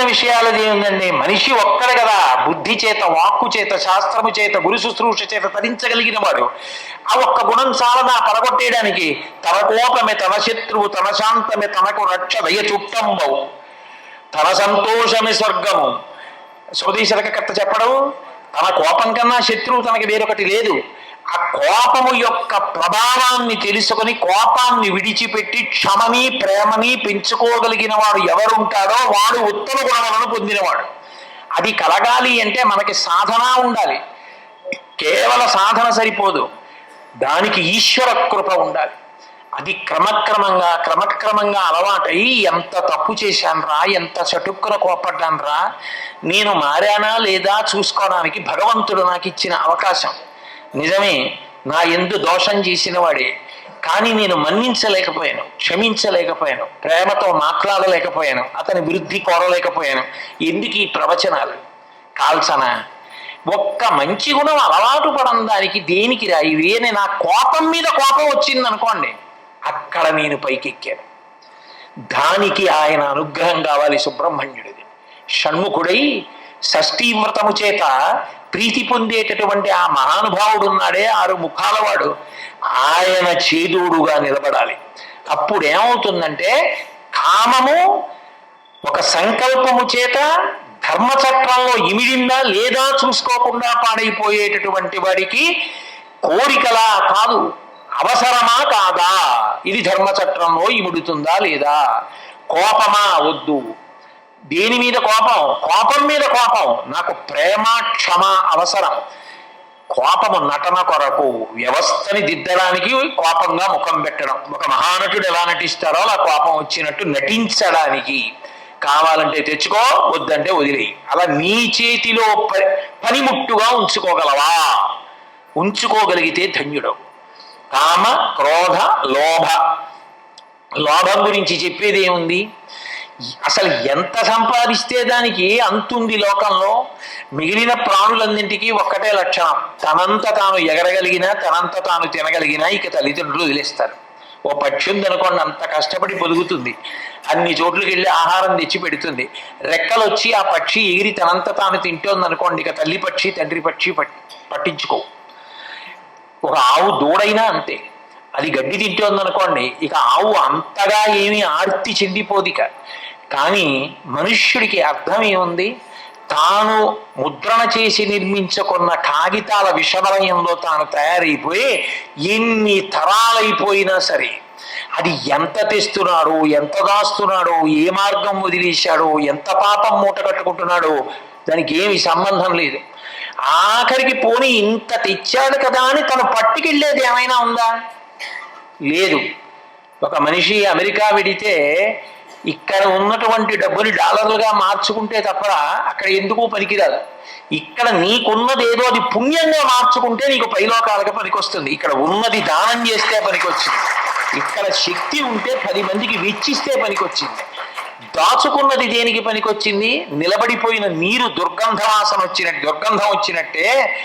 ముఖ్యమైన విషయాలది ఉందండి మనిషి ఒక్కడు కదా బుద్ధి చేత వాక్కు చేత శాస్త్రము చేత గురు శుశ్రూష చేత తరించగలిగిన వాడు. ఆ ఒక్క గుణం చాలదా? పడగొట్టేయడానికి తన కోపమే తన శత్రువు తన శాంతమే తనకు రక్ష దయ చుట్టంబవు తన సంతోషమే స్వర్గము. స్వదేశరకర్త చెప్పడం తన కోపం కన్నా శత్రువు తనకి వేరొకటి లేదు. ఆ కోపము యొక్క ప్రభావాన్ని తెలుసుకొని కోపాన్ని విడిచిపెట్టి క్షమని ప్రేమని పెంచుకోగలిగిన వాడు ఎవరుంటాడో వాడు ఉత్తమ గుణములను పొందినవాడు. అది కలగాలి అంటే మనకి సాధన ఉండాలి. కేవల సాధన సరిపోదు. దానికి ఈశ్వర కృప ఉండాలి. అది క్రమక్రమంగా క్రమక్రమంగా అలవాటై ఎంత తప్పు చేశానురా ఎంత చటుక్కున కోపడ్డానురా నేను మారానా లేదా చూసుకోవడానికి భగవంతుడు నాకు ఇచ్చిన అవకాశం. నిజమే నా ఎందు దోషం చేసిన వాడే కానీ నేను మన్నించలేకపోయాను క్షమించలేకపోయాను ప్రేమతో మాట్లాడలేకపోయాను అతని వృద్ధి కోరలేకపోయాను. ఎందుకు ఈ ప్రవచనాలు? కాల్చనా? ఒక్క మంచి గుణం అలవాటు పడడం దానికి దేనికి రా? ఇవే నా కోపం మీద కోపం వచ్చింది అనుకోండి అక్కడ నేను పైకెక్కాను. దానికి ఆయన అనుగ్రహం కావాలి సుబ్రహ్మణ్యుడిది. షణ్ముఖుడై షష్ఠీవ్రతము చేత ప్రీతి పొందేటటువంటి ఆ మహానుభావుడు ఉన్నాడే ఆరు ముఖాలవాడు. ఆయన చేదోడుగా నిలబడాలి. అప్పుడు ఏమవుతుందంటే కామము ఒక సంకల్పము చేత ధర్మచక్రంలో ఇమిడిందా లేదా చూసుకోకుండా పాడైపోయేటటువంటి వాడికి కోరికలా కాదు. అవసరమా కాదా? ఇది ధర్మచక్రంలో ఇముడుతుందా లేదా? కోపమా వద్దు. దేని మీద కోపం? కోపం మీద కోపం. నాకు ప్రేమ క్షమ అవసరం. కోపము నటన కొరకు వ్యవస్థని దిద్దడానికి కోపంగా ముఖం పెట్టడం. ఒక మహానటుడు ఎలా నటిస్తారో అలా కోపం వచ్చినట్టు నటించడానికి కావాలంటే తెచ్చుకో వద్దంటే వదిలేయి. అలా నీ చేతిలో ప- పనిముట్టుగా ఉంచుకోగలవా? ఉంచుకోగలిగితే ధన్యుడు. కామ క్రోధ లోభ. లోభం గురించి చెప్పేది ఏముంది అసలు ఎంత సంపాదిస్తే దానికి అంతుంది లోకంలో? మిగిలిన ప్రాణులన్నింటికీ ఒక్కటే లక్షణం. తనంత తాను ఎగరగలిగినా తనంత తాను తినగలిగినా ఇక తల్లిదండ్రులు వదిలేస్తారు. ఓ పక్షి ఉందనుకోండి అంత కష్టపడి పొదుగుతుంది అన్ని చోట్లకి వెళ్ళి ఆహారం తెచ్చి పెడుతుంది. రెక్కలు వచ్చి ఆ పక్షి ఎగిరి తనంత తాను తింటోంది అనుకోండి ఇక తల్లి పక్షి తండ్రి పక్షి పట్టించుకో ఒక ఆవు దూడైనా అంతే. అది గడ్డి తింటోంది అనుకోండి ఇక ఆవు అంతగా ఏమీ ఆర్తి చెందిపోదిక కానీ మనుష్యుడికి అర్థం ఏముంది? తాను ముద్రణ చేసి నిర్మించుకున్న కాగితాల విషవలయంలో తాను తయారైపోయి ఎన్ని తరాలైపోయినా సరే అది ఎంత తెస్తున్నాడో ఎంత దాస్తున్నాడో ఏ మార్గం వదిలేశాడో ఎంత పాపం మూట కట్టుకుంటున్నాడో దానికి ఏమి సంబంధం లేదు. ఆఖరికి పోనీ ఇంత తెచ్చాడు కదా అని తను పట్టుకెళ్ళేది ఏమైనా ఉందా? లేదు. ఒక మనిషి అమెరికా వెడితే ఇక్కడ ఉన్నటువంటి డబ్బుని డాలర్లుగా మార్చుకుంటే తప్ప అక్కడ ఎందుకు పనికిరాదు. ఇక్కడ నీకున్నది ఏదో అది పుణ్యంగా మార్చుకుంటే నీకు పైలోకాలకు పనికొస్తుంది. ఇక్కడ ఉన్నది దానం చేస్తే పనికొచ్చింది. ఇక్కడ శక్తి ఉంటే పది మందికి వెచ్చిస్తే పనికొచ్చింది. దాచుకున్నది దేనికి పనికొచ్చింది? నిలబడిపోయిన నీరు దుర్గంధవాసన వచ్చినట్టు దుర్గంధం వచ్చినట్టే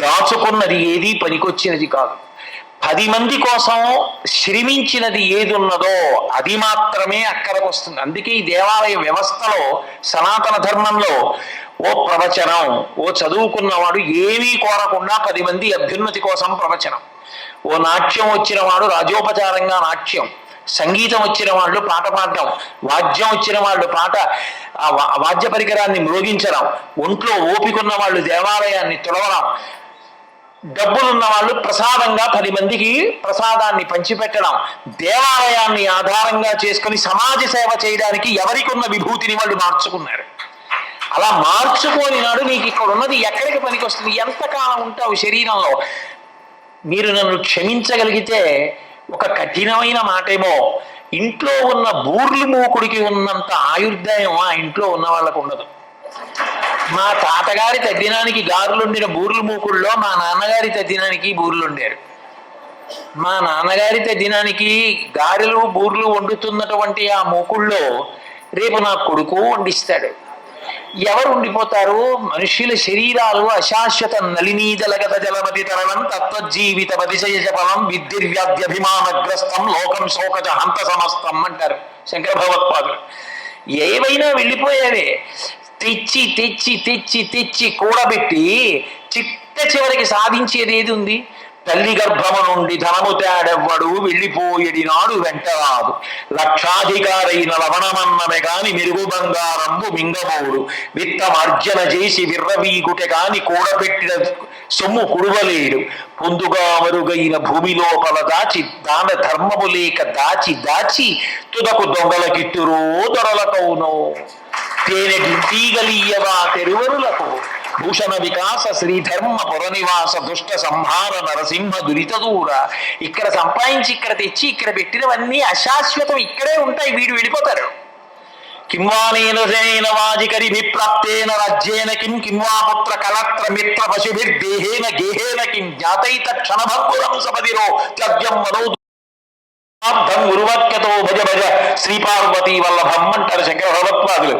దాచుకున్నది ఏది పనికొచ్చినది కాదు. పది మంది కోసం శ్రమించినది ఏది ఉన్నదో అది మాత్రమే అక్కడికి వస్తుంది అందుకే ఈ దేవాలయ వ్యవస్థలో సనాతన ధర్మంలో ఓ ప్రవచనం ఓ చదువుకున్నవాడు ఏమీ కోరకుండా పది మంది అభ్యున్నతి కోసం ప్రవచనం. ఓ నాట్యం వచ్చిన వాడు రాజోపచారంగా నాట్యం సంగీతం వచ్చిన వాళ్ళు పాట పాడడం వాద్యం వచ్చిన వాళ్ళు పాట వా- వాద్య పరికరాన్ని మ్రోగించడం ఒంట్లో ఓపికన్న వాళ్ళు దేవాలయాన్ని తుడవడం డబ్బులున్న వాళ్ళు ప్రసాదంగా పది మందికి ప్రసాదాన్ని పంచిపెట్టడం దేవాలయాన్ని ఆధారంగా చేసుకొని సమాజ సేవ చేయడానికి ఎవరికి ఉన్న విభూతిని వాళ్ళు మార్చుకున్నారు. అలా మార్చుకోని నాడు నీకు ఇక్కడ ఉన్నది ఎక్కడికి పనికి వస్తుంది ఎంతకాలం ఉంటావు శరీరంలో? మీరు నన్ను క్షమించగలిగితే ఒక కఠినమైన మాటేమో ఇంట్లో ఉన్న బూర్లు మూకుడికి ఉన్నంత ఆయుర్దాయం ఆ ఇంట్లో ఉన్న వాళ్ళకు ఉండదు. మా తాతగారి తద్దినానికి గారులుండిన బూర్లు మూకుల్లో మా నాన్నగారి తద్దినానికి బూర్లుండారు. మా నాన్నగారి తద్దినానికి గారెలు బూర్లు వండుతున్నటువంటి ఆ మూకుల్లో రేపు నా కొడుకు వండిస్తాడు. ఎవరు ఉండిపోతారు? మనుష్యుల శరీరాలు అశాశ్వత నలినీజలగత జలమతి తరళం తత్వజీవిత పతిశయజ ఫలం విద్యుర్వ్యాధ్యభిమానగ్రస్తం లోకం శోకజ హంత సమస్తం అంటారు శంకర భగవత్పాదులు. ఏవైనా వెళ్ళిపోయేవే. తెచ్చి తెచ్చి తెచ్చి తెచ్చి కూడబెట్టి చిట్ట చివరికి సాధించేది ఏది ఉంది? తల్లి గర్భము నుండి ధనము తేడెవ్వడు వెళ్ళిపోయేడి నాడు వెంటరాదు. లక్షాధికారైన లవణమన్నమే కాని మెరుగు బంగారంబు మింగబోడు. విత్తమర్జన చేసి విర్రవీగుటె కాని కూడబెట్టిన సొమ్ము కుడువలేడు. పొందుగా మరుగైన భూమిలోపల దాచి దాన ధర్మము లేక దాచి దాచి తుదకు దొంగలకిట్టురో దొరలకౌనో తేనె తీగలీయవా తెరువరులకు? భూషణ వికాస శ్రీధర్మ పురనివాస దుష్ట సంహార నరసింహ దురిత దూర. ఇక్కడ సంపాదించి ఇక్కడ తెచ్చి ఇక్కడ పెట్టినవన్నీ అశాశ్వతం. ఇక్కడే ఉంటాయి వీడు వెళ్ళిపోతారు కింవానేన సేన వాజికరి రాజ్యేన కిం కింవా పుత్ర కలత్ర మిత్ర పశుభిర్దేహేన గేహేన కిం జ్ఞాతైత క్షణభంగురం సపదిరో త్యజ్యం మనో అర్థం గురువాక్యతో భజ భజ శ్రీ పార్వతీ వల్లభం అంటారు శంకర భగవత్పాదులు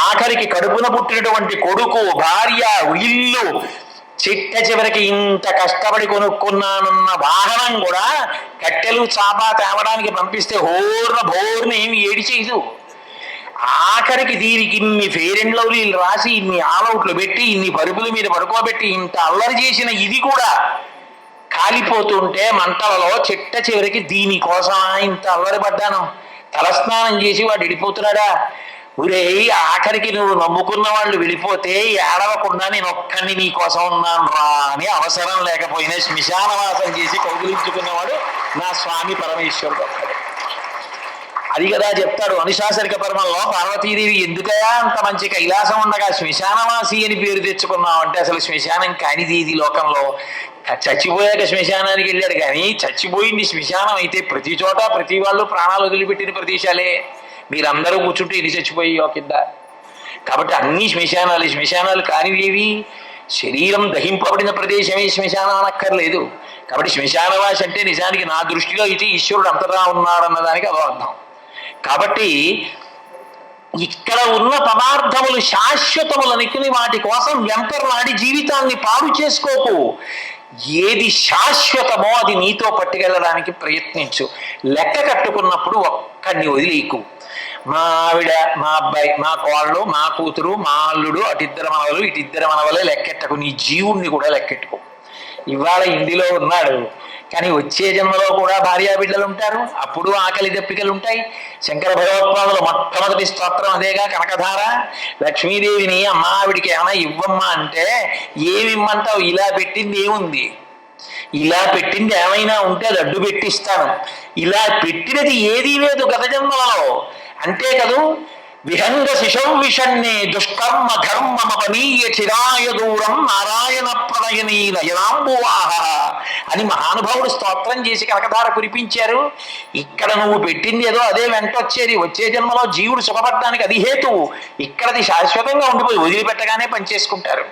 ఆఖరికి కడుపున పుట్టినటువంటి కొడుకు భార్య ఇల్లు చిట్ట చివరికి ఇంత కష్టపడి కొనుక్కున్నానన్న వాహనం కూడా కట్టెలు చాప తేవడానికి పంపిస్తే హోర్న భోర్ని ఏమి ఏడి ఆఖరికి దీనికి ఇన్ని ఫెయిర్ అండ్ లవ్లీలు రాసి ఇన్ని ఆల్అవుట్లు పెట్టి ఇన్ని పరుపుల మీద పడుకోబెట్టి ఇంత అల్లరి చేసిన ఇది కూడా కాలిపోతుంటే మంటలలో చిట్ట చివరికి దీనికోసం ఇంత అల్లరి పడ్డాను. తలస్నానం చేసి వాడు వెళ్ళిపోతున్నాడా ఊరే ఆఖరికి నువ్వు నమ్ముకున్న వాళ్ళు వెళ్ళిపోతే ఏడవకుండా నేను ఒక్కడిని నీ కోసం ఉన్నాను రా అని అవసరం లేకపోయినా శ్మశానవాసం చేసి కౌగులించుకున్నవాడు నా స్వామి పరమేశ్వరుడు ఒక్కడే. అది కదా చెప్తాడు. అనుశాసనిక పరమంలో పార్వతీదేవి ఎందుకయా అంత మంచి కైలాసం ఉండగా శ్మశానవాసి అని పేరు తెచ్చుకున్నావు అంటే అసలు శ్మశానం కానిది ఇది లోకంలో? చచ్చిపోయాక శ్మశానానికి వెళ్ళాడు కానీ చచ్చిపోయింది శ్మశానం అయితే ప్రతి చోట ప్రతి వాళ్ళు ప్రాణాలు వదిలిపెట్టిన ప్రదేశాలే. మీరందరూ కూర్చుంటే ఇది చచ్చిపోయి కింద. కాబట్టి అన్ని శ్మశానాలు శ్మశానాలు కానివేవి శరీరం దహింపబడిన ప్రదేశమే శ్మశానం అనక్కర్లేదు. కాబట్టి శ్మశానవాసి అంటే నిజానికి నా దృష్టిలో అయితే ఈశ్వరుడు అంతటా ఉన్నాడన్నదానికి అదో అర్థం. కాబట్టి ఇక్కడ ఉన్న పదార్థములు శాశ్వతములు అనుకుని వాటి కోసం వెంపర్లాడి జీవితాన్ని పాడు చేసుకోకు. ఏది శాశ్వతమో అది నీతో పట్టుకెళ్ళడానికి ప్రయత్నించు. లెక్క కట్టుకున్నప్పుడు ఒక్కడిని వదిలేకు మా ఆవిడ మా అబ్బాయి మా కోళ్ళు మా కూతురు మా అల్లుడు అటిద్దరు మనవలు ఇటిద్దరు మనవలే లెక్కెట్టకు. నీ జీవుణ్ణి కూడా లెక్కెట్టుకో. ఇవాళ ఇండిలో ఉన్నాడు. కానీ వచ్చే జన్మలో కూడా భార్యా బిడ్డలు ఉంటారు. అప్పుడు ఆకలి దప్పికలు ఉంటాయి. శంకర భగవత్పాదులు మొట్టమొదటి స్తోత్రం అదేగా కనకధార. లక్ష్మీదేవిని అమ్మ ఆవిడికి ఏమైనా ఇవ్వమ్మా అంటే ఏమిమ్మంటావు ఇలా పెట్టింది ఏముంది? ఇలా పెట్టింది ఏమైనా ఉంటే లడ్డు పెట్టిస్తాను. ఇలా పెట్టినది ఏదీ లేదు గత జన్మలలో. అంతే కదూ? విహంగ శిశౌ దుష్కర్మ ధర్మమపనీయ చిరాయ దూరం నారాయణ ప్రణయనీ నయనాంబువాహ అని మహానుభావుడు స్తోత్రం చేసి కనకధార కురిపించారు. ఇక్కడ నువ్వు పెట్టింది ఏదో అదే వెంట వచ్చేది వచ్చే జన్మలో జీవుడు సుఖపడడానికి అది హేతువు. ఇక్కడది శాశ్వతంగా ఉండిపోయి వదిలిపెట్టగానే పనిచేసుకుంటారు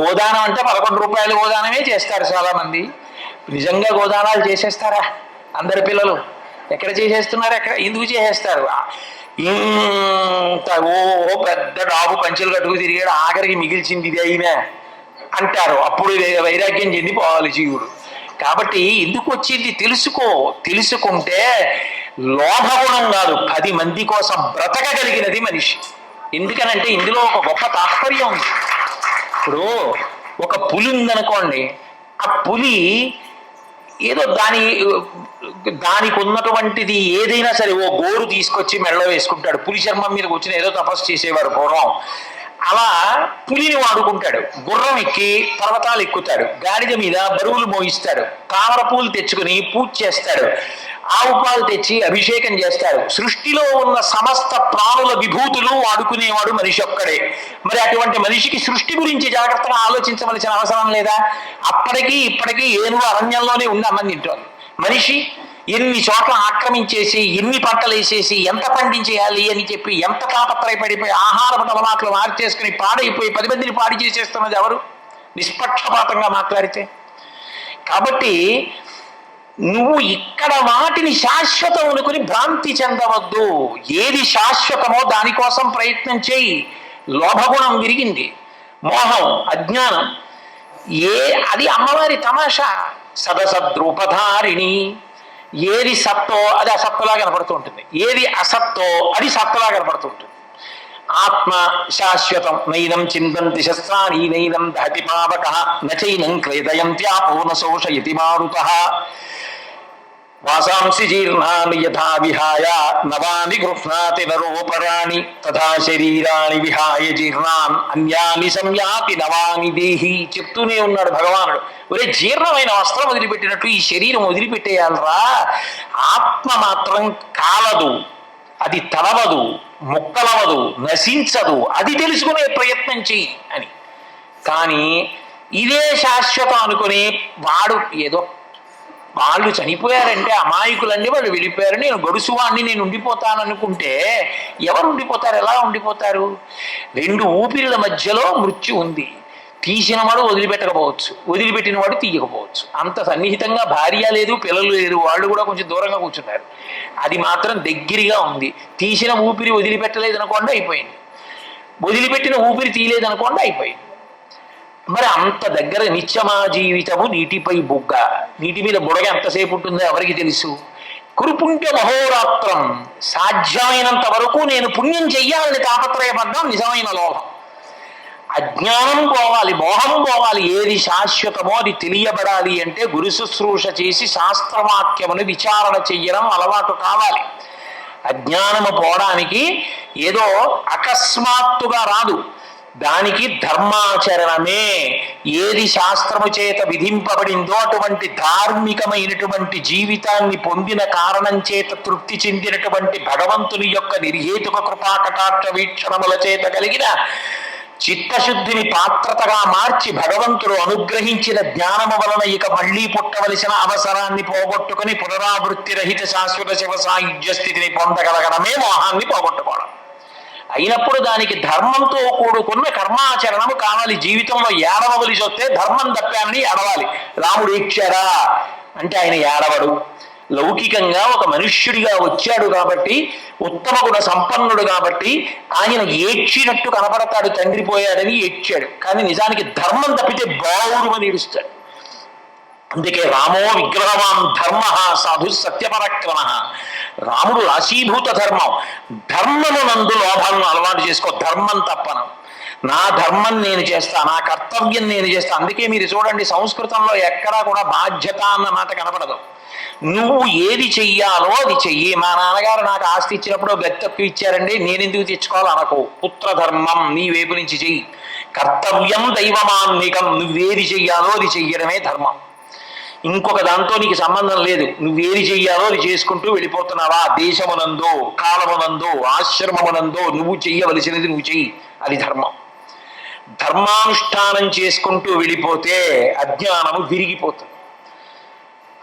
గోదానం అంటే పదకొండు రూపాయల గోదానమే చేస్తారు చాలామంది. నిజంగా గోదానాలు చేసేస్తారా అందరి పిల్లలు? ఎక్కడ చేసేస్తున్నారు? ఎక్కడ? ఎందుకు చేసేస్తారు? ఇంత ఓ ఓ పెద్ద డాబు పంచెలు కట్టుకు తిరిగాడు ఆఖరికి మిగిల్చింది ఇది అయినా అంటారు. అప్పుడు వైరాగ్యం చెందిపోవాలి జీవుడు. కాబట్టి ఎందుకు వచ్చింది? తెలుసుకో. తెలుసుకుంటే లోభగుణం కాదు. పది మంది కోసం బ్రతకగలిగినది మనిషి. ఎందుకనంటే ఇందులో ఒక గొప్ప తాత్పర్యం ఉంది. ఇప్పుడు ఒక పులి ఉందనుకోండి ఆ పులి ఏదో దాని దానికి ఉన్నటువంటిది ఏదైనా సరే ఓ గోరు తీసుకొచ్చి మెడలో వేసుకుంటాడు. పులి చర్మం మీద కూర్చుని ఏదో తపస్సు చేసేవారు పూర్వం. అలా పులిని వాడుకుంటాడు. గుర్రం ఎక్కి పర్వతాలు ఎక్కుతాడు. గాడిద మీద బరువులు మోయిస్తాడు. తామర పూలు తెచ్చుకుని పూజ చేస్తాడు. ఆవు పాలు తెచ్చి అభిషేకం చేస్తారు. సృష్టిలో ఉన్న సమస్త ప్రాణుల విభూతులు వాడుకునేవాడు మనిషి ఒక్కడే. మరి అటువంటి మనిషికి సృష్టి గురించి జాగ్రత్తగా ఆలోచించవలసిన అవసరం లేదా? అప్పటికి ఇప్పటికీ ఏనుగు అరణ్యంలోనే ఉంది అన్నం తింటోంది. మనిషి ఎన్ని చోట్ల ఆక్రమించేసి ఎన్ని పంటలు వేసేసి ఎంత పండించేయాలి అని చెప్పి ఎంత తాపత్రయపడిపోయి ఆహారపు అలవాట్లు మార్చేసుకుని పాడైపోయి పది మందిని పాడి చేసేస్తున్నది ఎవరు? నిష్పక్షపాతంగా మాట్లాడితే. కాబట్టి నువ్వు ఇక్కడ వాటిని శాశ్వతం అనుకుని భ్రాంతి చెందవద్దు. ఏది శాశ్వతమో దానికోసం ప్రయత్నం చేయి. లోభగుణం విరిగింది. మోహం అజ్ఞానం. ఏ అది అమ్మవారి తమాషా. సదసద్రూపధారిణి. ఏది సత్తో అది అసత్తులా కనపడుతూ ఉంటుంది. ఏది అసత్తో అది సత్తులా కనపడుతూ ఉంటుంది. ఆత్మ శాశ్వతం నైనం చిందంతి శస్త్రాణి నైనం దహతి పావక నచైనం క్లేదయంత్యాపో న శోషయతి మారుత వాసాంసి జీర్ణాని యథా విహాయ నవాని గృహ్ణాతి నరోపరాణి తథా శరీరాన్ని విహాయ జీర్ణాన్ అన్యాని సంయాతి నవాని దేహి చెప్తూనే ఉన్నాడు భగవానుడు. ఒరే జీర్ణమైన వస్త్రం వదిలిపెట్టినట్టు ఈ శరీరం వదిలిపెట్టేయాలరా? ఆత్మ మాత్రం కాలదు అది తలవదు. ముక్కలవదు నశించదు. అది తెలుసుకునే ప్రయత్నం చెయ్యి అని. కానీ ఇదే శాశ్వతం అనుకుని వాడు ఏదో వాళ్ళు చనిపోయారంటే అమాయకులన్నీ వాళ్ళు వెళ్ళిపోయారు. నేను గడుసువాణ్ణి నేను ఉండిపోతాను అనుకుంటే ఎవరు ఉండిపోతారు? ఎలా ఉండిపోతారు? రెండు ఊపిరిల మధ్యలో మృత్యు ఉంది. తీసిన వాడు వదిలిపెట్టకపోవచ్చు. వదిలిపెట్టిన వాడు తీయకపోవచ్చు. అంత సన్నిహితంగా భార్య లేదు పిల్లలు లేరు వాళ్ళు కూడా కొంచెం దూరంగా కూర్చున్నారు. అది మాత్రం దగ్గరగా ఉంది. తీసిన ఊపిరి వదిలిపెట్టలేదు అనుకోండి అయిపోయింది. వదిలిపెట్టిన ఊపిరి తీయలేదు అనుకోండి అయిపోయింది. మరి అంత దగ్గర నిత్యమా జీవితము నీటిపై బుగ్గ. నీటి మీద బుడగ ఎంతసేపు ఉంటుందో ఎవరికి తెలుసు? కురుపుంటే మహోరాత్రం. సాధ్యమైనంత వరకు నేను పుణ్యం చెయ్యాలని తాపత్రయపడ్డం నిజమైన లోభం అజ్ఞానం పోవాలి మోహం పోవాలి ఏది శాశ్వతమో అది తెలియబడాలి అంటే గురు శుశ్రూష చేసి శాస్త్రవాక్యమును విచారణ చెయ్యడం అలవాటు కావాలి. అజ్ఞానము పోవడానికి ఏదో అకస్మాత్తుగా రాదు. దానికి ధర్మాచరణమే. ఏది శాస్త్రము చేత విధింపబడిందో అటువంటి ధార్మికమైనటువంటి జీవితాన్ని పొందిన కారణం చేత తృప్తి చెందినటువంటి భగవంతుని యొక్క నిర్హేతుక కృపాకటాక్ష వీక్షణముల చేత కలిగిన చిత్తశుద్ధిని పాత్రతగా మార్చి భగవంతుడు అనుగ్రహించిన జ్ఞానము వలన ఇక మళ్ళీ పుట్టవలసిన అవసరాన్ని పోగొట్టుకుని పునరావృత్తి రహిత శాశ్వత శివ సాయుధ్య స్థితిని పొందగలగడమే మోహాన్ని పోగొట్టుకోవడం. అయినప్పుడు దానికి ధర్మంతో కూడుకున్న కర్మాచరణము కావాలి. జీవితంలో ఏడవలసి వస్తే ధర్మం తప్పానని ఏడవాలి రాముడు ఇచ్చారా అంటే ఆయన ఏడవడు. లౌకికంగా ఒక మనుష్యుడిగా వచ్చాడు కాబట్టి ఉత్తమ గుణ సంపన్నుడు కాబట్టి ఆయన ఏడ్చినట్టు కనపడతాడు తండ్రి పోయాడని ఏడ్చాడు. కానీ నిజానికి ధర్మం తప్పితే బావుడు అని ఏడుస్తాడు. అందుకే రామో విగ్రహవాం ధర్మ సాధు సత్యపరాక్రమ. రాముడు రాశీభూత ధర్మం. ధర్మము నందు లోభాలను అలవాటు చేసుకో ధర్మం తప్పను. నా ధర్మం నేను చేస్తా నా కర్తవ్యం నేను చేస్తా. అందుకే మీరు చూడండి సంస్కృతంలో ఎక్కడా కూడా బాధ్యత అన్న మాట కనపడదు. నువ్వు ఏది చెయ్యాలో అది చెయ్యి. మా నాన్నగారు నాకు ఆస్తి ఇచ్చినప్పుడు గతి ఇచ్చారండి. నేను ఎందుకు తెచ్చుకోవాలి అనకు పుత్రధర్మం నీ వైపు నుంచి చెయ్యి. కర్తవ్యం దైవమాన్నికం నువ్వేది చెయ్యాలో అది చెయ్యడమే ధర్మం. ఇంకొక దాంతో నీకు సంబంధం లేదు. నువ్వేది చెయ్యాలో అది చేసుకుంటూ వెళ్ళిపోతున్నావా? దేశమునందో కాలమునందో ఆశ్రమమునందో నువ్వు చెయ్యవలసినది నువ్వు చెయ్యి. అది ధర్మం. ధర్మానుష్ఠానం చేసుకుంటూ వెళ్ళిపోతే అజ్ఞానము విరిగిపోతుంది.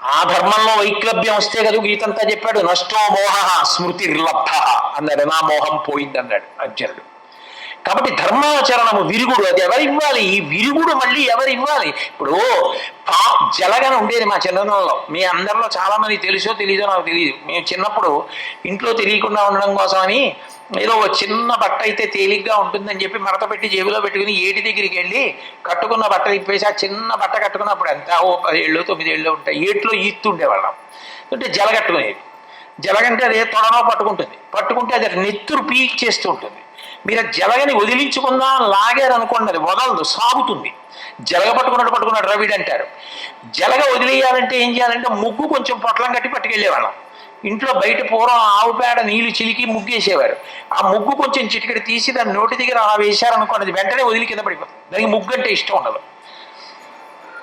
ఆ ధర్మంలో వైక్లభ్యం వస్తే కదా గీతంతా చెప్పాడు నష్టో మోహ స్మృతి నిర్లబ్ధ అన్నాడు. నా మోహం పోయింది అన్నాడు అర్జునుడు. కాబట్టి ధర్మాచరణము విరుగుడు అది ఎవరు ఇవ్వాలి? ఈ విరుగుడు మళ్ళీ ఎవరు ఇవ్వాలి? ఇప్పుడు పా జలగన ఉండేది మా చిన్నతనంలో మీ అందరిలో చాలా మంది తెలుసో తెలీదో నాకు తెలియదు మేము చిన్నప్పుడు ఇంట్లో తెలియకుండా ఉండడం కోసమని ఏదో ఒక చిన్న బట్ట అయితే తేలిగ్గా ఉంటుందని చెప్పి మడత పెట్టి జేబులో పెట్టుకుని ఏటి దగ్గరికి వెళ్ళి కట్టుకున్న బట్ట ఇప్పేసి ఆ చిన్న బట్ట కట్టుకున్నప్పుడు ఎంత? ఓ పదేళ్ళు తొమ్మిదేళ్ళు ఉంటాయి. ఏట్లో ఈత్తుండేవాళ్ళం. అంటే జలగట్టుకునేది. జలగంటే అదే తొడనో పట్టుకుంటుంది. పట్టుకుంటే అది నెత్తురు పీక్ చేస్తూ ఉంటుంది. మీరు ఆ జలగని వదిలించుకుందాం లాగారు అనుకోండి అది వదలదు సాగుతుంది. జలగ పట్టుకున్నట్టు పట్టుకున్నాడు రవిడ్ అంటారు జలగ వదిలేయాలంటే ఏం చేయాలంటే ముగ్గు కొంచెం పొట్లం కట్టి పట్టుకెళ్ళేవాళ్ళం. ఇంట్లో బయట పూర్వం ఆవు పేడ నీళ్ళు చిలికి ముగ్గేసేవారు. ఆ ముగ్గు కొంచెం చిటికెడు తీసి దాని నోటి దగ్గర ఆ వేశారనుకోండి వెంటనే వదిలి కింద పడిపోతుంది. దానికి ముగ్గు అంటే ఇష్టం ఉండదు.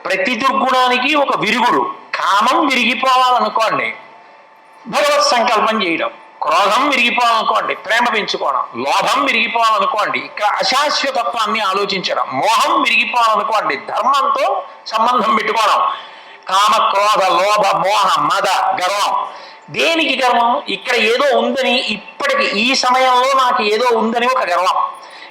ప్రతి దుర్గుణానికి ఒక విరుగుడు కామం విరిగిపోవాలనుకోండి భగవత్ సంకల్పం చేయడం క్రోధం విరిగిపోవాలనుకోండి ప్రేమ పెంచుకోవడం లోభం విరిగిపోవాలనుకోండి ఇక్కడ అశాశ్వతత్వాన్ని ఆలోచించడం మోహం విరిగిపోవాలనుకోండి ధర్మంతో సంబంధం పెట్టుకోవడం కామ క్రోధ లోభ మోహ మద గర్వం దేనికి గర్వం? ఇక్కడ ఏదో ఉందని ఇప్పటికి ఈ సమయంలో నాకు ఏదో ఉందని ఒక గర్వం.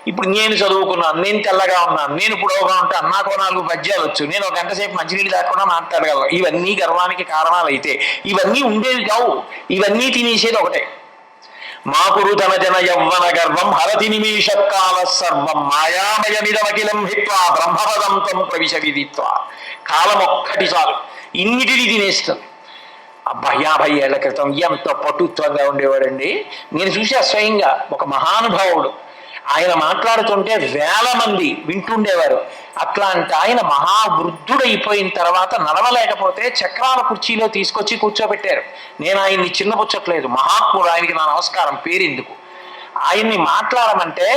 ఇప్పుడు నేను చదువుకున్నాను నేను తెల్లగా ఉన్నాను నేను పొడవుగా ఉంటాను నాకు నాలుగు పద్యాలు వచ్చు నేను ఒక గంటసేపు మంచినీళ్ళు లేకుండా మాట్లాడగలను. ఇవన్నీ గర్వానికి కారణాలు అయితే ఇవన్నీ ఉండేవి కావు ఇవన్నీ తినేసేది ఒకటే. మాకురు తన జన యవ్వన గర్వం హరతి నిమిషత్కాల సర్వం మాయామయమిదమఖిలం హిత్వా బ్రహ్మపదంతం ప్రవిశ విదిత్వా. కాలం ఒక్కటి చాలు ఇన్నిటిని తినేస్తుంది. అబ్బా యాభై ఏళ్ళ క్రితం ఎంత పటుత్వంగా ఉండేవాడండి? నేను చూసా స్వయంగా ఒక మహానుభావుడు. ఆయన మాట్లాడుతుంటే వేల మంది వింటుండేవారు. అట్లాంటి ఆయన మహావృద్ధుడైపోయిన తర్వాత నడవలేకపోతే చక్రాల కుర్చీలో తీసుకొచ్చి కూర్చోబెట్టారు. నేను ఆయన్ని చిన్నపుచ్చట్లేదు మహాత్ముడు. ఆయనకి నా నమస్కారం. పేరెందుకు? ఆయన్ని మాట్లాడమంటే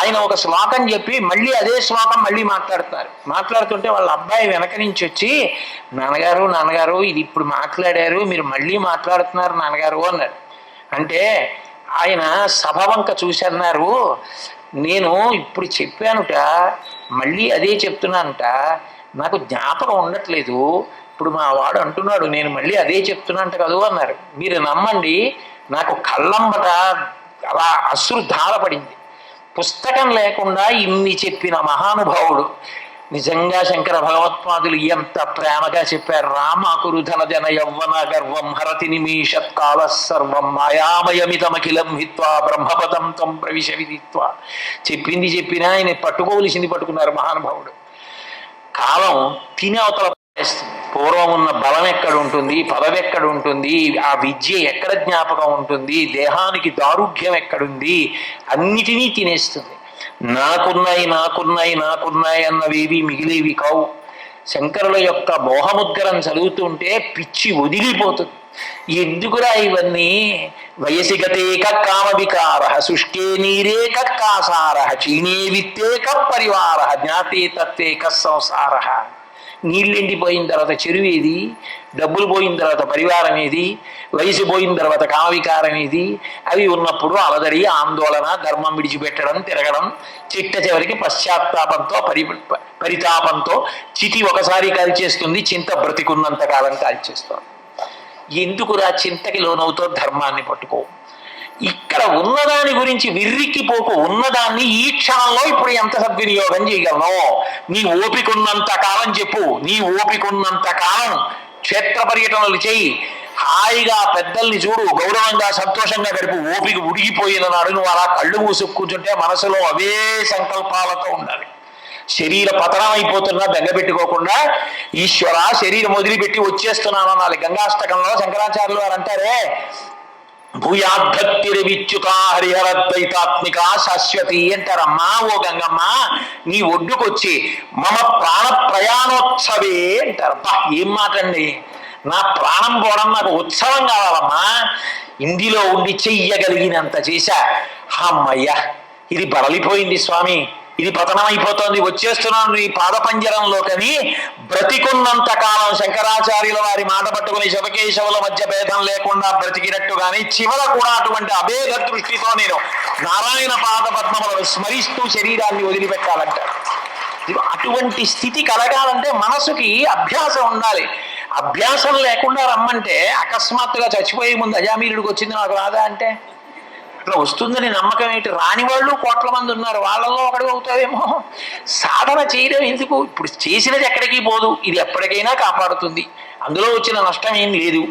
ఆయన ఒక శ్లోకం చెప్పి మళ్ళీ అదే శ్లోకం మళ్ళీ మాట్లాడుతున్నారు. మాట్లాడుతుంటే వాళ్ళ అబ్బాయి వెనక నుంచి వచ్చి నాన్నగారు నాన్నగారు ఇది ఇప్పుడు మాట్లాడారు మీరు మళ్ళీ మాట్లాడుతున్నారు నాన్నగారు అన్నారు అంటే ఆయన సభ వంక చూసి అన్నారు నేను ఇప్పుడు చెప్పానుట మళ్ళీ అదే చెప్తున్నానుట నాకు జ్ఞాపకం ఉండట్లేదు. ఇప్పుడు మా వాడు అంటున్నాడు నేను మళ్ళీ అదే చెప్తున్నాంట కదూ అన్నారు. మీరు నమ్మండి నాకు కళ్ళంబట అలా అశ్రుద్ధాల పడింది పుస్తకం లేకుండా ఇన్ని చెప్పిన మహానుభావుడు నిజంగా శంకర భగవత్పాదులు ఎంత ప్రేమగా చెప్పారు. రామాకురుధన జన యవ్వన గర్వం హరతి నిమీషత్ కాల సర్వం మాయామయమితమఖిలం హిత్వా బ్రహ్మపదం తం ప్రవిశ విదిత్వా. చెప్పింది చెప్పినా ఆయన పట్టుకోవలసింది పట్టుకున్నారు మహానుభావుడు. కాలం తినే అవతల పడేస్తుంది. పూర్వం ఉన్న బలం ఎక్కడ ఉంటుంది? పదవి ఎక్కడ ఉంటుంది? ఆ విద్య ఎక్కడ జ్ఞాపకం ఉంటుంది? దేహానికి దారుఢ్యం ఎక్కడుంది అన్నిటినీ తినేస్తుంది. నాకున్నాయి నాకున్నాయి నాకున్నాయి అన్నవేవి మిగిలేవి కావు. శంకరుల యొక్క మోహముద్గరం చదువుతుంటే పిచ్చి వదిలిపోతుంది ఎందుకురా ఇవన్నీ? వయసిగతేక కామ వికార శుష్కే నీరే కాసార క్షీణే విత్తే పరివార జ్ఞాతే తత్తే సంసార. నీళ్ళు ఎండిపోయిన తర్వాత చెరువు ఏది? డబ్బులు పోయిన తర్వాత పరివారం ఏది? వయసు పోయిన తర్వాత కామవికారం ఏది? అవి ఉన్నప్పుడు అలదడి ఆందోళన ధర్మం విడిచిపెట్టడం తిరగడం చిట్ట చివరికి పశ్చాత్తాపంతో పరి పరితాపంతో చితి ఒకసారి కాల్చేస్తుంది చింత బ్రతికున్నంత కాలం కాల్చేస్తుంది ఎందుకురా చింతకి లోనవుతో ధర్మాన్ని పట్టుకో ఇక్కడ ఉన్నదాని గురించి విర్రిక్కిపోకు ఉన్నదాన్ని ఈ క్షణంలో ఇప్పుడు ఎంత సద్వినియోగం చేయగలను? నీ ఓపికన్నంత కాలం చెప్పు. నీ ఓపికన్నంత కాలం క్షేత్ర పర్యటనలు చేయి. హాయిగా పెద్దల్ని చూడు గౌరవంగా సంతోషంగా గడుపు. ఓపిక ఉడిగిపోయిన నాడు నువ్వు అలా కళ్ళు మూసుకు కూర్చుంటే మనసులో అవే సంకల్పాలతో ఉండాలి. శరీర పతనం అయిపోతున్నా బెంగపెట్టుకోకుండా ఈశ్వర శరీరం వదిలిపెట్టి వచ్చేస్తున్నాను అనాలి గంగాష్టకంలో శంకరాచార్యులు వారు అంటారే భూయాద్భక్తిరవిచ్యుత హరిహరద్వైతాత్మిక శాశ్వతి అంటారమ్మా ఓ గంగమ్మ నీ ఒడ్డుకొచ్చి మమ ప్రాణ ప్రయాణోత్సవే అంటారు అబ్బా ఏం మాటండి? నా ప్రాణం పోవడం నాకు ఉత్సవం కావాలమ్మా. ఇందులో ఉండి చెయ్యగలిగినంత చేశా. అమ్మయ్యా ఇది బరలిపోయింది స్వామి. ఇది పతనమైపోతోంది వచ్చేస్తున్నాను ఈ పాదపంజరంలోకని బ్రతికున్నంత కాలం శంకరాచార్యుల వారి మాట పట్టుకుని శవకేశవుల మధ్య భేదం లేకుండా బ్రతికినట్టు కానీ చివర కూడా అటువంటి అభేద దృష్టితో నేను నారాయణ పాద పద్మములను స్మరిస్తూ శరీరాన్ని వదిలిపెట్టాలంటారు అటువంటి స్థితి కలగాలంటే మనసుకి అభ్యాసం ఉండాలి. అభ్యాసం లేకుండా రమ్మంటే అకస్మాత్తుగా చచ్చిపోయే ముందు అజామీరుడికి వచ్చింది నాకు రాదా అంటే? అట్లా వస్తుందని నమ్మకం ఏంటి? రాని వాళ్ళు కోట్ల మంది ఉన్నారు. వాళ్ళల్లో ఒకటి అవుతావేమో సాధన చేయడం ఎందుకు? ఇప్పుడు చేసినది ఎక్కడికి పోదు. ఇది ఎప్పటికైనా కాపాడుతుంది. అందులో వచ్చిన నష్టం ఏం లేదు.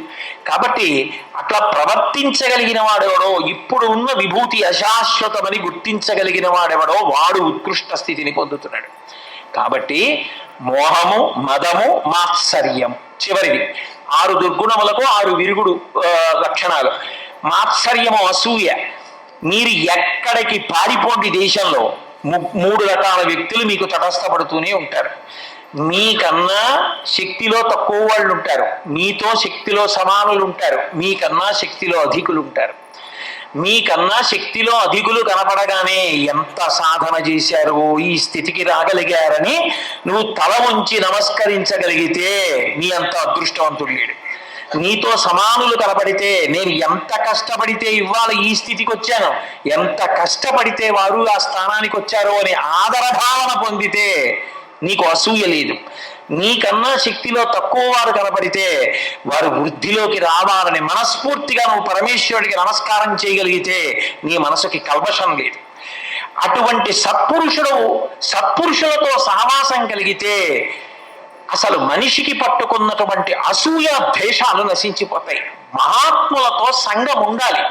కాబట్టి అట్లా ప్రవర్తించగలిగిన వాడెవడో ఇప్పుడు ఉన్న విభూతి అశాశ్వతమని గుర్తించగలిగిన వాడెవడో వాడు ఉత్కృష్ట స్థితిని పొందుతున్నాడు. కాబట్టి మోహము మదము మాత్సర్యం చివరిది. ఆరు దుర్గుణములకు ఆరు విరుగుడు లక్షణాలు. మాత్సర్యము అసూయ. మీరు ఎక్కడికి పారిపోండి దేశంలో ము- మూడు రకాల వ్యక్తులు మీకు తటస్థపడుతూనే ఉంటారు. మీకన్నా శక్తిలో తక్కువ వాళ్ళు ఉంటారు. మీతో శక్తిలో సమానులు ఉంటారు. మీకన్నా శక్తిలో అధికులు ఉంటారు. మీకన్నా శక్తిలో అధికులు కనపడగానే ఎంత సాధన చేశారో ఈ స్థితికి రాగలిగారని నువ్వు తల ఉంచి నమస్కరించగలిగితే నీ అంత అదృష్టవంతుడు లేడు. నీతో సమానులు కనపడితే నేను ఎంత కష్టపడితే ఇవాళ ఈ స్థితికి వచ్చాను? ఎంత కష్టపడితే వారు ఆ స్థానానికి వచ్చారో అని ఆదరభావన పొందితే నీకు అసూయ లేదు. నీకన్నా శక్తిలో తక్కువ వారు కనపడితే వారు వృద్ధిలోకి రావాలని మనస్ఫూర్తిగా నువ్వు పరమేశ్వరుడికి నమస్కారం చేయగలిగితే నీ మనసుకి కల్మషం లేదు. అటువంటి సత్పురుషుడు సత్పురుషులతో సహవాసం కలిగితే అసలు మనిషికి పట్టుకున్నటువంటి అసూయ ద్వేషాలు నశించిపోతాయి. మహాత్ములతో సంఘం ఉండాలి.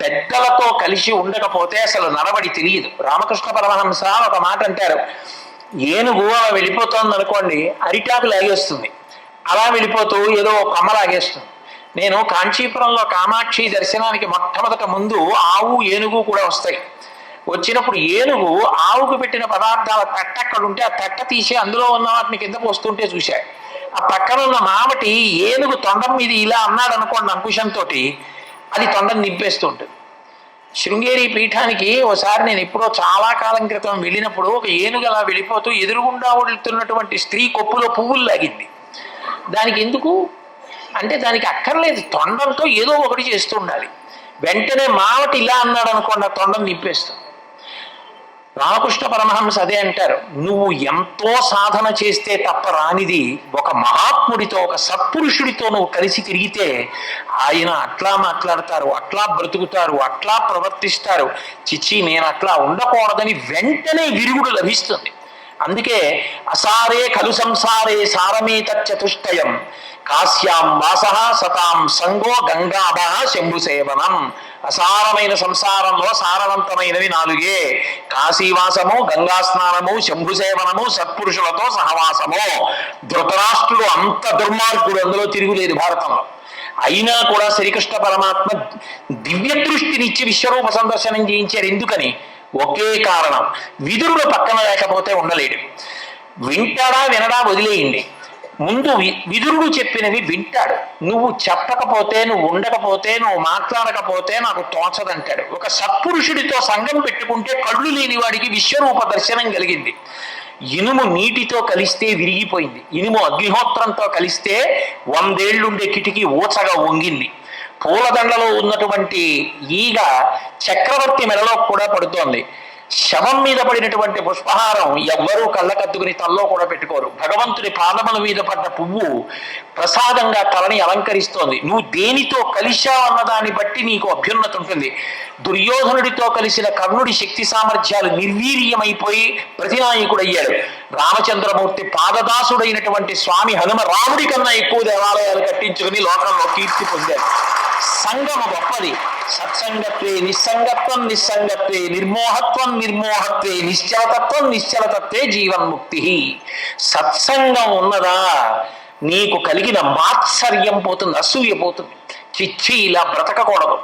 పెద్దలతో కలిసి ఉండకపోతే అసలు నడవడి తెలియదు. రామకృష్ణ పరమహంస ఒక మాట అంటారు. ఏనుగు అలా వెళ్ళిపోతుంది అనుకోండి అరిటాకు లాగేస్తుంది. అలా వెళ్ళిపోతూ ఏదో ఒక కొమ్మ లాగేస్తుంది. నేను కాంచీపురంలో కామాక్షి దర్శనానికి మొట్టమొదట ముందు ఆవు ఏనుగు కూడా వస్తాయి. వచ్చినప్పుడు ఏనుగు ఆవుకు పెట్టిన పదార్థాల తట్ట అక్కడ ఉంటే ఆ తట్ట తీసి అందులో ఉన్న వాటిని కింద పోస్తుంటే చూశా. ఆ పక్కన ఉన్న మామటి ఏనుగు తొండం మీద ఇలా అన్నాడు అనుకోండి అంకుశంతో అది తొండం నింపేస్తూ ఉంటుంది శృంగేరి పీఠానికి ఒకసారి నేను ఎప్పుడో చాలా కాలం క్రితం వెళ్ళినప్పుడు ఒక ఏనుగు అలా వెళ్ళిపోతూ ఎదురుగుండా వెళుతున్నటువంటి స్త్రీ కొప్పులో పువ్వులు లాగింది. దానికి ఎందుకు? అంటే దానికి అక్కర్లేదు తొండంతో ఏదో ఒకటి చేస్తుండాలి వెంటనే మావటి ఇలా అన్నాడు అనుకోండి ఆ తొండం నింపేస్తాం రామకృష్ణ పరమహంస అదే అంటారు. నువ్వు ఎంతో సాధన చేస్తే తప్ప రానిది ఒక మహాత్ముడితో ఒక సత్పురుషుడితో నువ్వు కలిసి తిరిగితే ఆయన అట్లా మాట్లాడతారు అట్లా బ్రతుకుతారు అట్లా ప్రవర్తిస్తారు. చిచ్చి నేను అట్లా ఉండకూడదని వెంటనే విరుగుడు లభిస్తుంది. అందుకే అసారే ఖలు సంసారే సారమే చతుష్టయం కాశ్యాం వాస సతాం సంగో గంగాభ శంభు సేవనం. అసారమైన సంసారంలో సారవంతమైనవి నాలుగే. కాశీవాసము గంగా స్నానము శంభు సేవనము సత్పురుషులతో సహవాసము. ధృతరాష్ట్రుడు అంత దుర్మార్గుడు అందులో తిరుగులేదు భారతంలో. అయినా కూడా శ్రీకృష్ణ పరమాత్మ దివ్య దృష్టినిచ్చి విశ్వరూప సందర్శనం చేయించారు. ఎందుకని? ఒకే కారణం. విదురుడు పక్కన లేకపోతే ఉండలేడు. వింటాడా వినడా వదిలేయండి. ముందు విదురుడు చెప్పినవి వింటాడు. నువ్వు చెప్పకపోతే నువ్వు ఉండకపోతే నువ్వు మాట్లాడకపోతే నాకు తోచదంటాడు. ఒక సత్పురుషుడితో సంఘం పెట్టుకుంటే కళ్ళు లేని వాడికి విశ్వరూప దర్శనం కలిగింది. ఇనుము నీటితో కలిస్తే విరిగిపోయింది. ఇనుము అగ్నిహోత్రంతో కలిస్తే వందేళ్ళుండే కిటికీ ఊచగా వంగింది. పూలదండలో ఉన్నటువంటి ఈగ చక్రవర్తి మెడలో కూడా పడుతోంది. శవం మీద పడినటువంటి పుష్పహారం ఎవ్వరూ కళ్ళకద్దుకుని తల్లో కూడా పెట్టుకోరు. భగవంతుడి పాదముల మీద పడ్డ పువ్వు ప్రసాదంగా తలని అలంకరిస్తోంది. నువ్వు దేనితో కలిశావు అన్నదాన్ని బట్టి నీకు అభ్యున్నత ఉంటుంది. దుర్యోధనుడితో కలిసిన కర్ణుడి శక్తి సామర్థ్యాలు నిర్వీర్యమైపోయి ప్రతినాయకుడయ్యాడు. రామచంద్రమూర్తి పాదదాసుడైనటువంటి స్వామి హనుమ రాముడి కన్నా ఎక్కువ దేవాలయాలు కట్టించుకుని లోకంలో కీర్తి పొందాడు. సంగమ గొప్పది సత్సంగత్వే నిస్సంగత్వం నిస్సంగత్వే నిర్మోహత్వం నిర్మోహత్వే నిశ్చలతత్వం నిశ్చలతత్వే జీవన్ముక్తి. సత్సంగం ఉన్నదా? నీకు కలిగిన మాత్సర్యం పోతుంది అసూయ పోతుంది. చిచ్చి ఇలా బ్రతకకూడదు.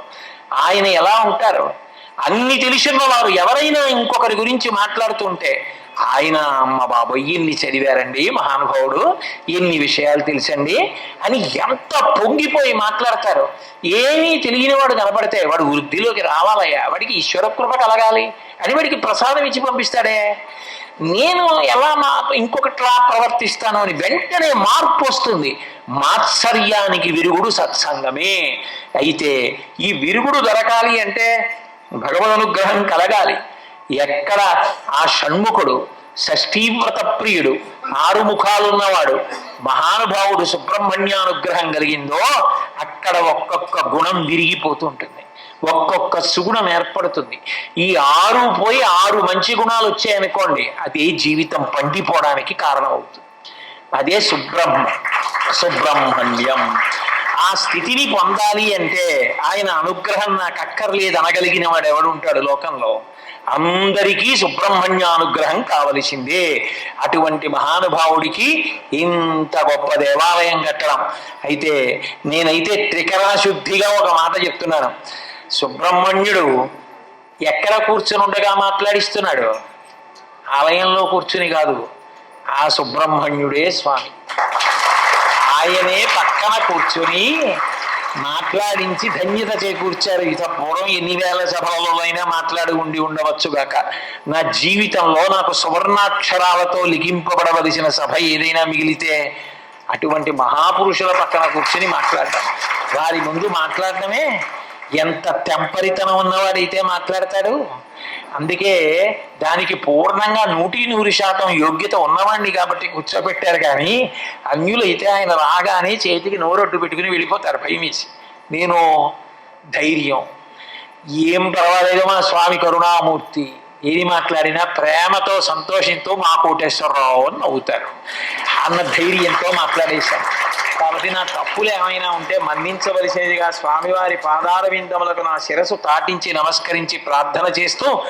ఆయన ఎలా ఉంటారు? అన్ని తెలిసిన వారు ఎవరైనా ఇంకొకరి గురించి మాట్లాడుతుంటే ఆయన అమ్మ బాబోయ్ ఇన్ని చదివారండి మహానుభావుడు ఎన్ని విషయాలు తెలుసండి అని ఎంత పొంగిపోయి మాట్లాడతారు. ఏమీ తెలియని వాడు కనపడితే వాడు వృద్ధిలోకి రావాలయ్యా వాడికి ఈశ్వర కృప కలగాలి అని వాడికి ప్రసాదం ఇచ్చి పంపిస్తాడే. నేను ఎలా మా ఇంకొకట్లా ప్రవర్తిస్తాను అని వెంటనే మార్పు వస్తుంది. మాత్సర్యానికి విరుగుడు సత్సంగమే. అయితే ఈ విరుగుడు దొరకాలి అంటే భగవద్ అనుగ్రహం కలగాలి. ఎక్కడ ఆ షణ్ముఖుడు షష్ఠీవ్రత ప్రియుడు ఆరు ముఖాలున్నవాడు మహానుభావుడు సుబ్రహ్మణ్యానుగ్రహం కలిగిందో అక్కడ ఒక్కొక్క గుణం విరిగిపోతుంటుంది. ఒక్కొక్క సుగుణం ఏర్పడుతుంది. ఈ ఆరు పోయి ఆరు మంచి గుణాలు వచ్చాయనుకోండి అది జీవితం పండిపోవడానికి కారణమవుతుంది. అదే సుబ్రహ్మ సుబ్రహ్మణ్యం. ఆ స్థితిని పొందాలి అంటే ఆయన అనుగ్రహం నాకు అక్కర్లేదు అనగలిగిన వాడు ఎవడు ఉంటాడు లోకంలో? అందరికీ సుబ్రహ్మణ్య అనుగ్రహం కావలసిందే. అటువంటి మహానుభావుడికి ఇంత గొప్ప దేవాలయం కట్టడం. అయితే నేనైతే త్రికరాశుద్ధిగా ఒక మాట చెప్తున్నాను. సుబ్రహ్మణ్యుడు ఎక్కడ కూర్చుని ఉండగా మాట్లాడిస్తున్నాడు? ఆలయంలో కూర్చుని కాదు. ఆ సుబ్రహ్మణ్యుడే స్వామి. ఆయనే పక్కన కూర్చుని మాట్లాడించి ధన్యత చేకూర్చారు. ఇత పూర్వం ఎన్ని వేల సభలలో అయినా మాట్లాడి ఉండి ఉండవచ్చుగాక నా జీవితంలో నాకు సువర్ణాక్షరాలతో లిఖింపబడవలసిన సభ ఏదైనా మిగిలితే అటువంటి మహాపురుషుల పక్కన కూర్చుని మాట్లాడటం వారి ముందు మాట్లాడటమే ఎంత తెంపరితనం ఉన్నవాడైతే మాట్లాడతాడు? అందుకే దానికి పూర్ణంగా నూటి నూరు శాతం యోగ్యత ఉన్నవాడిని కాబట్టి కూర్చోబెట్టారు కానీ అన్యులైతే ఆయన రాగానే చేతికి నోరొడ్డు పెట్టుకుని వెళ్ళిపోతారు భయమేసి నేను ధైర్యం. ఏం పర్వాలేదు మా స్వామి కరుణామూర్తి. ఏది మాట్లాడినా ప్రేమతో సంతోషంతో మా కోటేశ్వరరావు అని నవ్వుతారు. అన్న ధైర్యంతో మాట్లాడేశాను కాబట్టి నా తప్పులు ఏమైనా ఉంటే మన్నించవలసినదిగా స్వామివారి పాదాల విందములకు నా శిరసు తాటించి నమస్కరించి ప్రార్థన చేస్తూ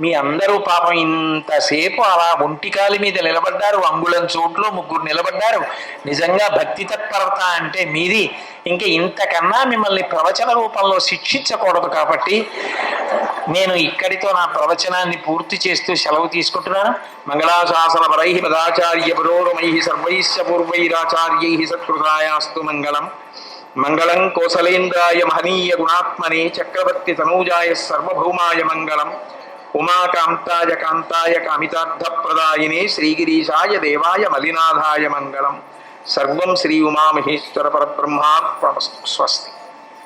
మీ అందరూ పాపం ఇంతసేపు అలా ఒంటికాలి మీద నిలబడ్డారు. అంగుళం చోట్లో ముగ్గురు నిలబడ్డారు. నిజంగా భక్తి తత్పరత అంటే మీది. ఇంకా ఇంతకన్నా మిమ్మల్ని ప్రవచన రూపంలో శిక్షించకూడదు కాబట్టి నేను ఇక్కడితో నా ప్రవచనాన్ని పూర్తి చేస్తూ సెలవు తీసుకుంటున్నాను. మంగళాశాసన పరై పదాచార్య పురోరమై సర్వైశ్య పూర్వైరాచార్యై సత్కృతాయాస్తు మంగళం. మంగళం కోసలేంద్రాయ మహనీయ గుణాత్మనే చక్రవర్తి తనూజాయ సర్వభౌమాయ మంగళం. ఉమాకాంతాయ కాంతాయ కామితార్థప్రదాయినే శ్రీగిరీశాయ దేవాయ మలినాథాయ మంగళం. సర్వం శ్రీ ఉమామహేశ్వర పరబ్రహ్మార్పణమస్తు. స్వస్తి.